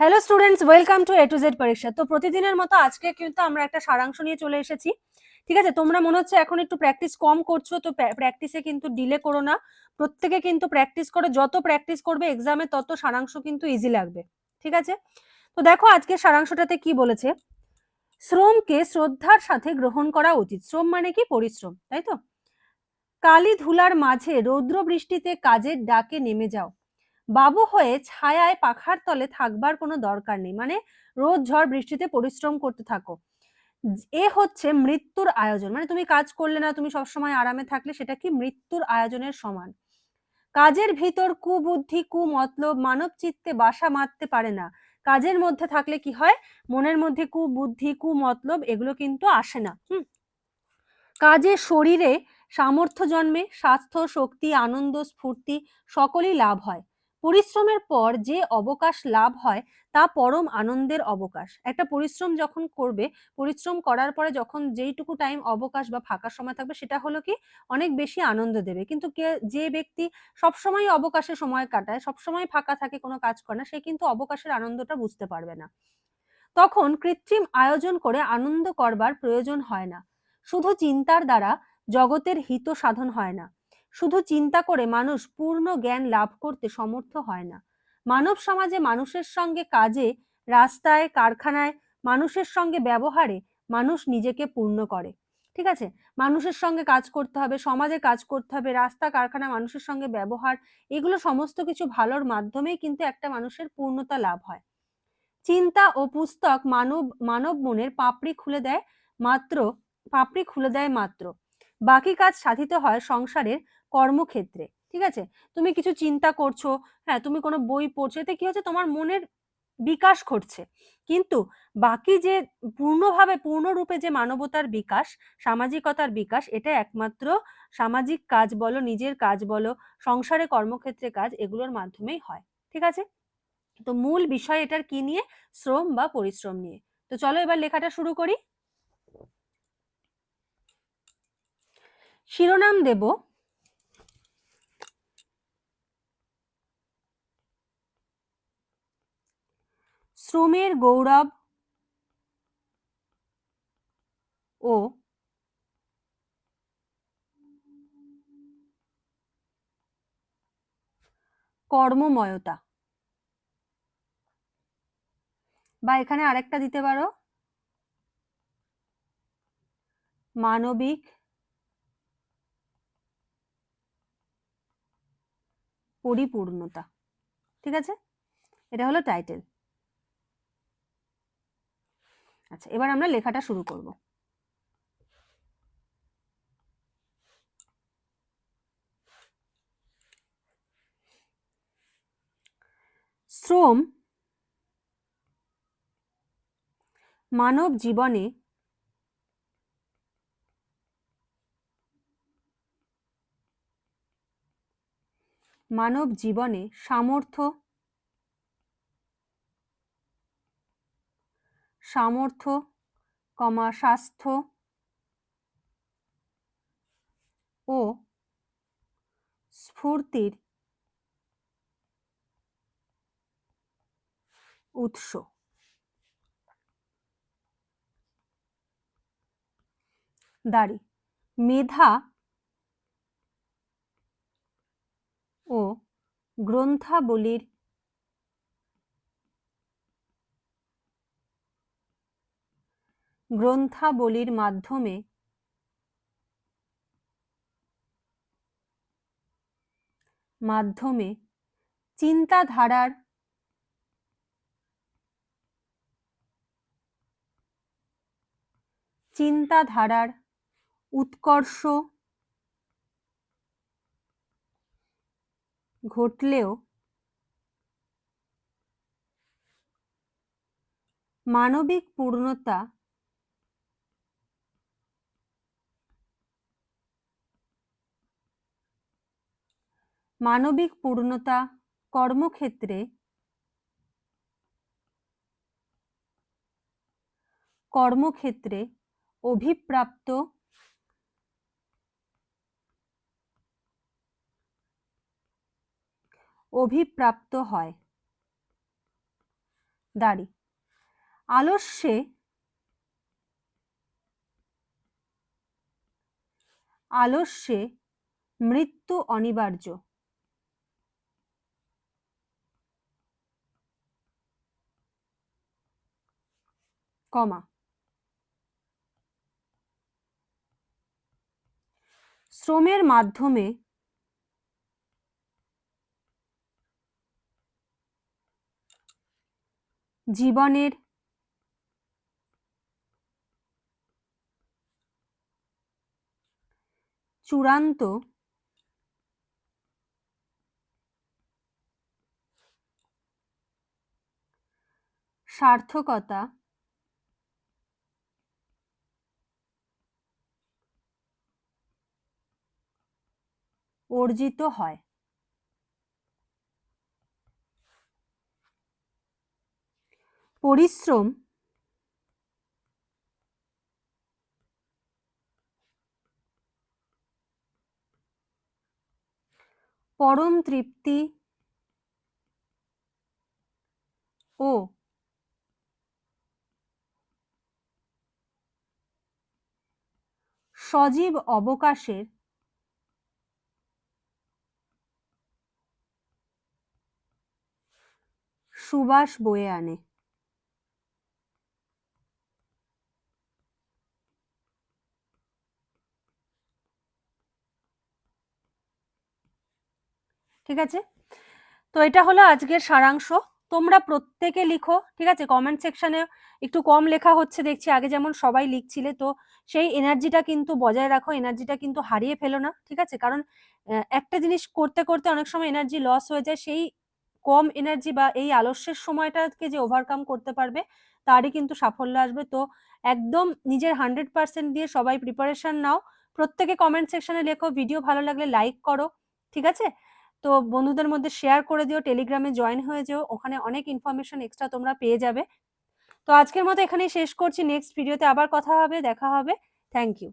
Hello students welcome to A to Z পরীক্ষা। তো প্রতিদিনের মতো আজকে কিন্তু আমরা একটা সারাংশ নিয়ে চলে এসেছি। ঠিক আছে, তোমরা মনে হচ্ছে এখন একটু প্র্যাকটিস কম করছ, তো প্র্যাকটিসে কিন্তু ডিলে করো না। প্রত্যেকে কিন্তু প্র্যাকটিস করে, যত প্র্যাকটিস করবে এক্সামে তত সারাংশ কিন্তু ইজি লাগবে। ঠিক আছে? তো দেখো আজকে সারাংশটাতে কি বলেছে? শ্রমকে শ্রদ্ধার সাথে গ্রহণ করা উচিত। শ্রম মানে কি? পরিশ্রম, তাই তো? কালি ধুলার মাঝে রৌদ্র বৃষ্টিতে কাজের ডাকে নেমে যাও। বাবু হয়ে ছায়ায় পাখার তলে থাকবার কোনো দরকার নেই। মানে রোদ, ঝড়, বৃষ্টিতে পরিশ্রম করতে থাকো। এ হচ্ছে মৃত্যুর আয়োজন। মানে তুমি কাজ করলে না, তুমি সবসময় আরামে থাকলে সেটা কি মৃত্যুর আয়োজনের সমান? কাজের ভিতর কুবুদ্ধি, কুমতলব মানব চিত্তে বাসা মারতে পারে না। কাজের মধ্যে থাকলে কি হয়? মনের মধ্যে কুবুদ্ধি, কুমতলব এগুলো কিন্তু আসে না। হুম। কাজে শরীরে সামর্থ্য জন্মে, স্বাস্থ্য, শক্তি, আনন্দ, স্ফূর্তি সকলই লাভ হয়। পরিশ্রমের পর যে অবকাশ লাভ হয়, তা পরম আনন্দের অবকাশ। একটা পরিশ্রম যখন করবে, পরিশ্রম করার পরে যখন যেইটুকু টাইম অবকাশ বা ফাঁকা সময় থাকবে, সেটা হলো কি, অনেক বেশি আনন্দ দেবে। কিন্তু যে ব্যক্তি সবসময় অবকাশে সময় কাটায়, সবসময় ফাঁকা থাকে, কোনো কাজ করে না, সে কিন্তু অবকাশের আনন্দটা বুঝতে পারবে না। তখন কৃত্রিম আয়োজন করে আনন্দ করবার প্রয়োজন হয় না। শুধু চিন্তার দ্বারা জগতের হিত সাধন হয় না। শুধু চিন্তা করে মানুষ পূর্ণ জ্ঞান লাভ করতে সমর্থ হয় না। মানব সমাজে মানুষের সঙ্গে কাজে, রাস্তায়, কারখানায়, মানুষের সঙ্গে ব্যবহারে মানুষ নিজেকে পূর্ণ করে। ঠিক আছে? মানুষের সঙ্গে কাজ করতে হবে, সমাজে কাজ করতে হবে, রাস্তা, কারখানা, মানুষের সঙ্গে ব্যবহার, এগুলো সমস্ত কিছু ভালোর মাধ্যমেই কিন্তু একটা মানুষের পূর্ণতা লাভ হয়। চিন্তা ও পুস্তক মানব মানব মনের পাপড়ি খুলে দেয় মাত্র, পাপড়ি খুলে দেয় মাত্র। বাকি কাজ সাধিত হয় সংসারের কর্মক্ষেত্রে, ঠিক আছে? তুমি কিছু চিন্তা করছ হ্যাঁ তুমি কোনো বই পড়ছো, এতে কি হচ্ছে তোমার মনের বিকাশ ঘটছে। কিন্তু বাকি যে পূর্ণভাবে, পূর্ণরূপে যে মানবতার বিকাশ, সামাজিকতার বিকাশ, এটা একমাত্র সামাজিক কাজ বলো, নিজের কাজ বলো, সংসারে কর্মক্ষেত্রে কাজ, এগুলোর মাধ্যমেই হয়, ঠিক আছে? তো মূল বিষয় এটার কি নিয়ে? শ্রম বা পরিশ্রম নিয়ে। তো চলো এবার লেখাটা শুরু করি। শিরোনাম দেব। শ্রমের গৌরব ও কর্মময়তা। বা এখানে আরেকটা দিতে পারো। মানবিক পরিপূর্ণতা। ঠিক আছে? এটা হলো টাইটেল আচ্ছা এবার আমরা লেখাটা শুরু করব। শ্রম মানব জীবনে মানব জীবনে সামর্থ্য সামর্থ্য কমা স্বাস্থ্য ও স্ফূর্তির উৎস। দাড়ি মেধা ও গ্রন্থাবলীর গ্রন্থাবলীর মাধ্যমে মাধ্যমে চিন্তাধারার চিন্তাধারার উৎকর্ষ ঘটলেও মানবিক পূর্ণতা মানবিক পূর্ণতা কর্মক্ষেত্রে কর্মক্ষেত্রে অভিপ্রাপ্ত অভিপ্রাপ্ত হয়। দাড়ি। আলস্যে আলস্যে মৃত্যু অনিবার্য। কমা। শ্রমের মাধ্যমে জীবনের চূড়ান্ত সার্থকতা অর্জিত হয়। পরিশ্রম পরম তৃপ্তি ও সজীব অবকাশের সুবাস বয়ে আনে। ঠিক আছে? তো এটা হলো আজকের সারাংশ। তোমরা প্রত্যেকে লিখো, ঠিক আছে? কমেন্ট সেকশনে একটু কম লেখা হচ্ছে, দেখছি আগে যেমন সবাই লিখছিলে, তো সেই এনার্জিটা কিন্তু বজায় রাখো এনার্জিটা কিন্তু হারিয়ে ফেলো না, ঠিক আছে? কারণ একটা জিনিস করতে করতে অনেক সময় এনার্জি লস হয়ে যায়, সেই কম এনার্জি বা এই আলস্যের সময়টাকে যে ওভারকাম করতে পারবে, তারই কিন্তু সাফল্য আসবে। তো একদম নিজের হান্ড্রেড পার্সেন্ট দিয়ে সবাই প্রিপারেশন নাও। প্রত্যেকে কমেন্ট সেকশনে লেখো ভিডিও ভালো লাগলে লাইক করো, ঠিক আছে? তো বন্ধুদের মধ্যে শেয়ার করে দিও টেলিগ্রামে জয়েন হয়ে যেও, ওখানে অনেক ইনফরমেশন এক্সট্রা তোমরা পেয়ে যাবে। তো আজকের মতো এখানেই শেষ করছি। নেক্সট ভিডিওতে আবার কথা হবে, দেখা হবে। Thank you